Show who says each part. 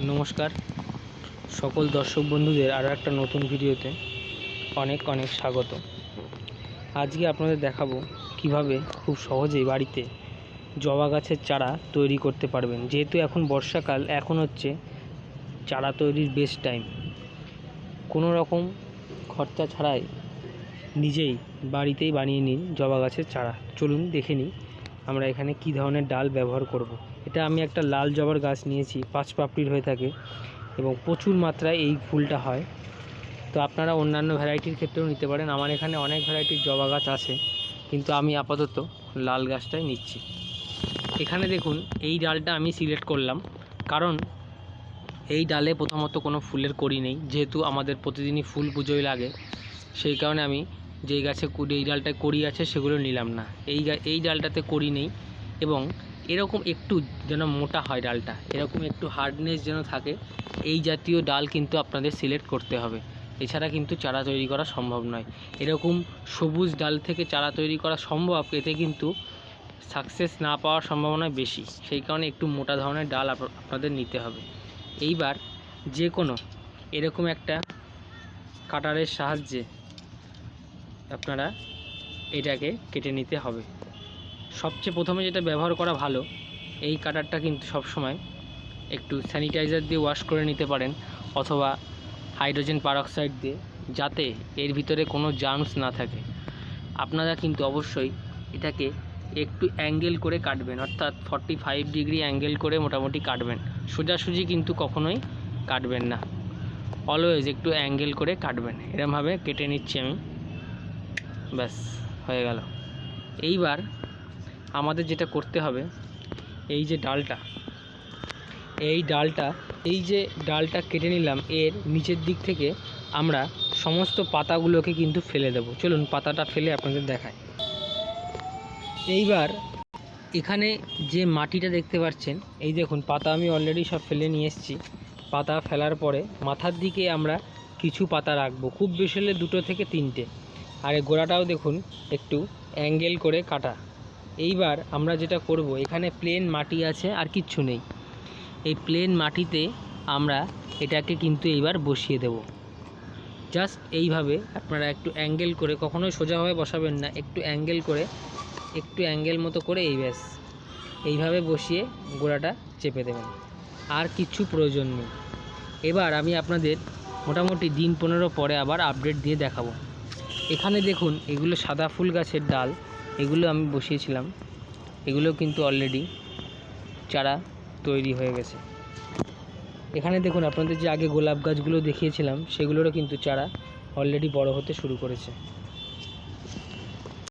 Speaker 1: নমস্কার। সকল দর্শক বন্ধুদের আরও একটা নতুন ভিডিওতে অনেক অনেক স্বাগত। আজকে আপনাদের দেখাবো কীভাবে খুব সহজেই বাড়িতে জবা গাছের চারা তৈরি করতে পারবেন। যেহেতু এখন বর্ষাকাল, এখন হচ্ছে চারা তৈরির বেস্ট টাইম। কোনো রকম খরচা ছাড়াই নিজেই বাড়িতেই বানিয়ে নিন জবা গাছের চারা। চলুন দেখে নিই আমরা এখানে কী ধরনের ডাল ব্যবহার করব। এটা আমি একটা লাল জবার গাছ নিয়েছি, পাঁচ পাপড়ির হয়ে থাকে এবং প্রচুর মাত্রায় এই ফুলটা হয়। তো আপনারা অন্যান্য ভ্যারাইটির ক্ষেত্রেও নিতে পারেন। আমার এখানে অনেক ভ্যারাইটির জবা গাছ আছে, কিন্তু আমি আপাতত লাল গাছটাই নিচ্ছি। এখানে দেখুন, এই ডালটা আমি সিলেক্ট করলাম। কারণ এই ডালে প্রথমত কোনো ফুলের কড়ি নেই, যেহেতু আমাদের প্রতিদিনই ফুল পুজোয় লাগে, সেই কারণে আমি যেই গাছে কুড়ি এই ডালটায় কড়ি আছে সেগুলো নিলাম না। এই এই ডালটাতে কড়ি নেই এবং এরকম একটু যেন মোটা হয় ডালটা, এরকম একটু হার্ডনেস যেন থাকে, এই জাতীয় ডাল কিন্তু আপনাদের সিলেক্ট করতে হবে। এছাড়া কিন্তু চারা তৈরি করা সম্ভব নয়। এরকম সবুজ ডাল থেকে চারা তৈরি করা সম্ভব, এতে কিন্তু সাকসেস না পাওয়ার সম্ভাবনা বেশি। সেই কারণে একটু মোটা ধরনের ডাল আপ- আপনাদের নিতে হবে। এইবার যে কোনো এরকম একটা কাটারের সাহায্যে আপনারা এটাকে কেটে নিতে হবে। সবচেয়ে প্রথমে যেটা ব্যবহার করা ভালো, এই কাটারটা কিন্তু সবসময় একটু স্যানিটাইজার দিয়ে ওয়াশ করে নিতে পারেন অথবা হাইড্রোজেন পারঅক্সাইড দিয়ে, যাতে এর ভিতরে কোনো জার্মস না থাকে। আপনারা কিন্তু অবশ্যই এটাকে একটু অ্যাঙ্গেল করে কাটবেন, অর্থাৎ ফর্টি ফাইভ ডিগ্রি অ্যাঙ্গেল করে মোটামুটি কাটবেন। সোজাসুজি কিন্তু কখনোই কাটবেন না। অলওয়েজ একটু অ্যাঙ্গেল করে কাটবেন। এরমভাবে কেটে নিচ্ছি আমি। ব্যাস, হয়ে গেল। এইবার আমাদের যেটা করতে হবে, এই যে ডালটা, এই ডালটা, এই যে ডালটা কেটে নিলাম, এর নিচের দিক থেকে আমরা সমস্ত পাতাগুলোকে কিন্তু ফেলে দেবো। চলুন, পাতাটা ফেলে আপনাদের দেখায় এইবার এখানে যে মাটিটা দেখতে পাচ্ছেন, এই দেখুন, পাতা আমি অলরেডি সব ফেলে নিয়ে এসেছি। পাতা ফেলার পরে মাথার দিকে আমরা কিছু পাতা রাখব। খুব বেশি হলে দুটো থেকে তিনটে। আর এই গোড়াটাও দেখুন, একটু অ্যাঙ্গেল করে কাটা। এইবার আমরা যেটা করব, এখানে প্লেন মাটি আছে আর কিচ্ছু নেই। এই প্লেন মাটিতে আমরা এটাকে কিন্তু এইবার বসিয়ে দেব। জাস্ট এইভাবে আপনারা একটু অ্যাঙ্গেল করে, কখনোই সোজাভাবে বসাবেন না, একটু অ্যাঙ্গেল করে, একটু অ্যাঙ্গেল মতো করে এই ব্যাস। এইভাবে বসিয়ে গোড়াটা চেপে দেবেন। আর কিচ্ছু প্রয়োজন নেই। এবার আমি আপনাদের মোটামুটি দিন পনেরো পরে আবার আপডেট দিয়ে দেখাবো। এখানে দেখুন, এগুলো সাদা ফুল গাছের ডাল, এগুলো আমি বসিয়েছিলাম। এগুলো কিন্তু অলরেডি চারা তৈরি হয়ে গেছে। এখানে দেখুন, আপনাদের যে আগে গোলাপ গাছগুলো দেখিয়েছিলাম, সেগুলোরও কিন্তু চারা অলরেডি বড় হতে শুরু করেছে।